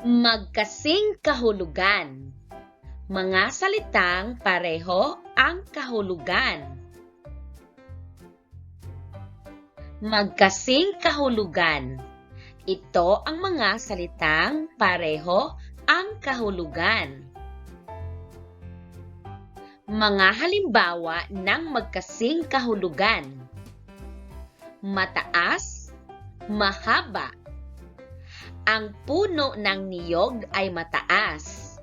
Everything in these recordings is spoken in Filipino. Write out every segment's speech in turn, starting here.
Magkasing kahulugan. Mga salitang pareho ang kahulugan. Magkasing kahulugan. Ito ang mga salitang pareho ang kahulugan. Mga halimbawa ng magkasing kahulugan. Mataas, mahaba. Ang puno ng niyog ay mataas.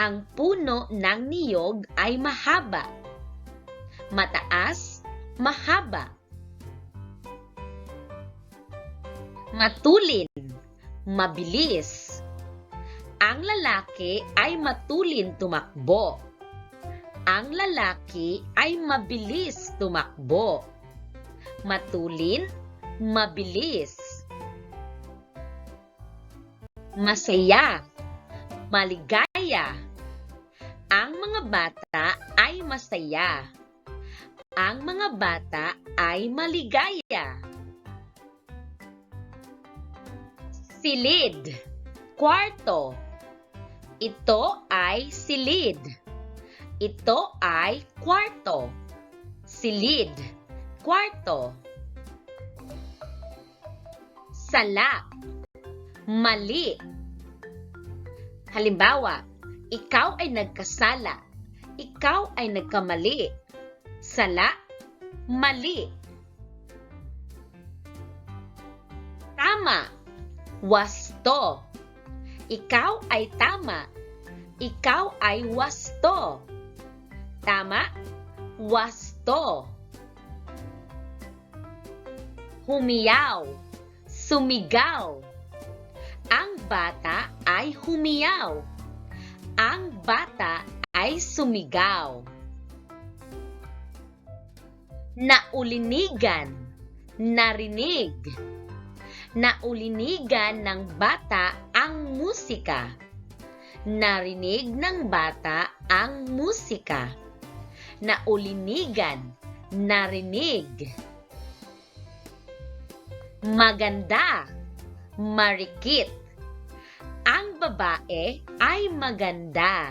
Ang puno ng niyog ay mahaba. Mataas, mahaba. Matulin, mabilis. Ang lalaki ay matulin tumakbo. Ang lalaki ay mabilis tumakbo. Matulin, mabilis. Masaya, maligaya. Ang mga bata ay masaya. Ang mga bata ay maligaya. Silid, kwarto. Ito ay silid. Ito ay kwarto. Silid, kwarto. Sala, mali. Halimbawa, ikaw ay nagkasala. Ikaw ay nagkamali. Sala, mali. Tama, wasto. Ikaw ay tama. Ikaw ay wasto. Tama, wasto. Humiyaw, sumigaw. Ang bata ay humiyaw. Ang bata ay sumigaw. Naulinigan, narinig. Naulinigan ng bata ang musika. Narinig ng bata ang musika. Naulinigan, narinig. Maganda, marikit. Ang babae ay maganda.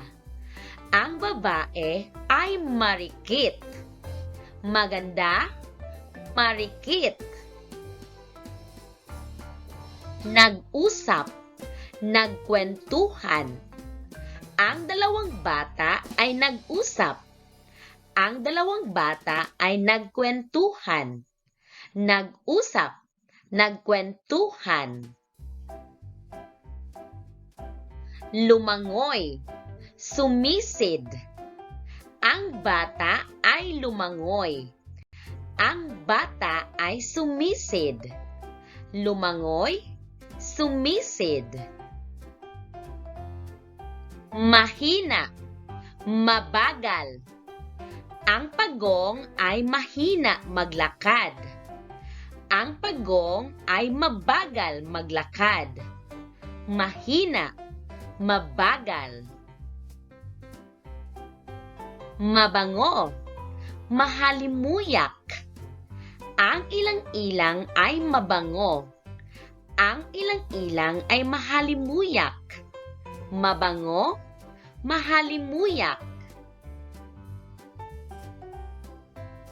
Ang babae ay marikit. Maganda, marikit. Nag-usap, nagkwentuhan. Ang dalawang bata ay nag-usap. Ang dalawang bata ay nagkwentuhan. Nag-usap, nagkwentuhan. Lumangoy, sumisid. Ang bata ay lumangoy. Ang bata ay sumisid. Lumangoy, sumisid. Mahina, mabagal. Ang pagong ay mahina maglakad. Ang pagong ay mabagal maglakad. Mahina, mabagal. Mabango, mahalimuyak. Ang ilang-ilang ay mabango. Ang ilang-ilang ay mahalimuyak. Mabango, mahalimuyak.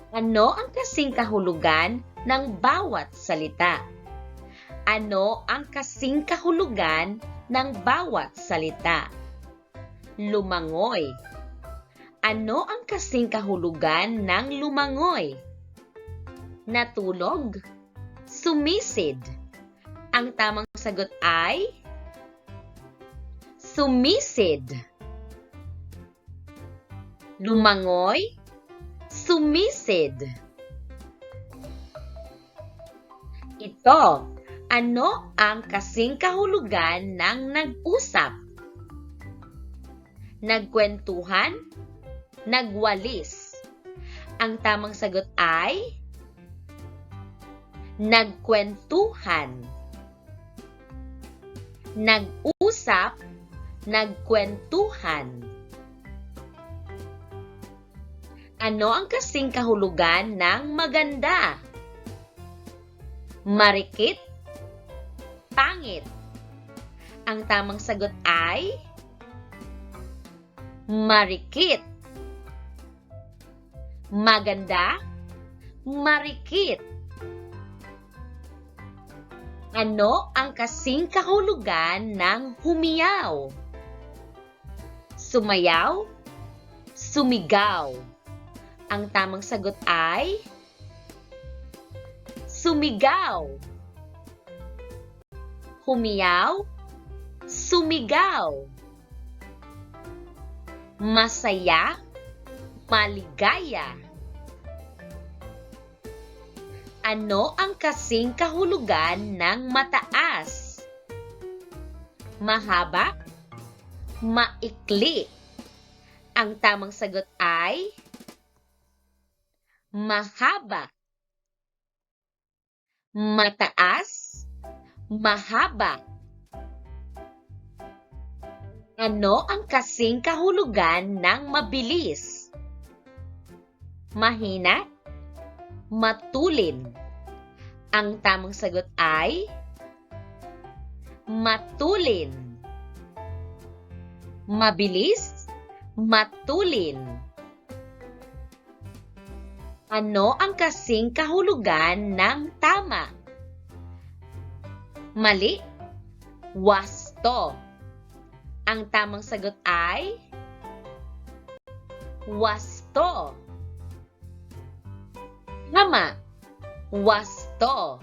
Ano ang kasing kahulugan ng bawat salita? Ano ang kasing kahulugan ng bawat salita? Lumangoy. Ano ang kasing kahulugan ng lumangoy? Natulog. Sumisid. Ang tamang sagot ay sumisid. Lumangoy, sumisid. Ito, ano ang kasing kahulugan ng nag-usap? Nagkwentuhan, nagwalis. Ang tamang sagot ay nagkwentuhan. Nag-usap, nagkwentuhan. Ano ang kasing kahulugan ng maganda? Marikit, pangit. Ang tamang sagot ay marikit. Maganda, marikit. Ano ang kasing kahulugan ng humiyaw? Sumayaw, sumigaw. Ang tamang sagot ay sumigaw. Humiyaw, sumigaw. Masaya, maligaya. Ano ang kasing kahulugan ng mataas? Mahaba, maikli. Ang tamang sagot ay mahaba. Mataas, mahaba. Ano ang kasing kahulugan ng mabilis? Mahina, matulin. Ang tamang sagot ay matulin. Mabilis, matulin. Ano ang kasing kahulugan ng tama? Mali, wasto. Ang tamang sagot ay wasto. Tama, wasto.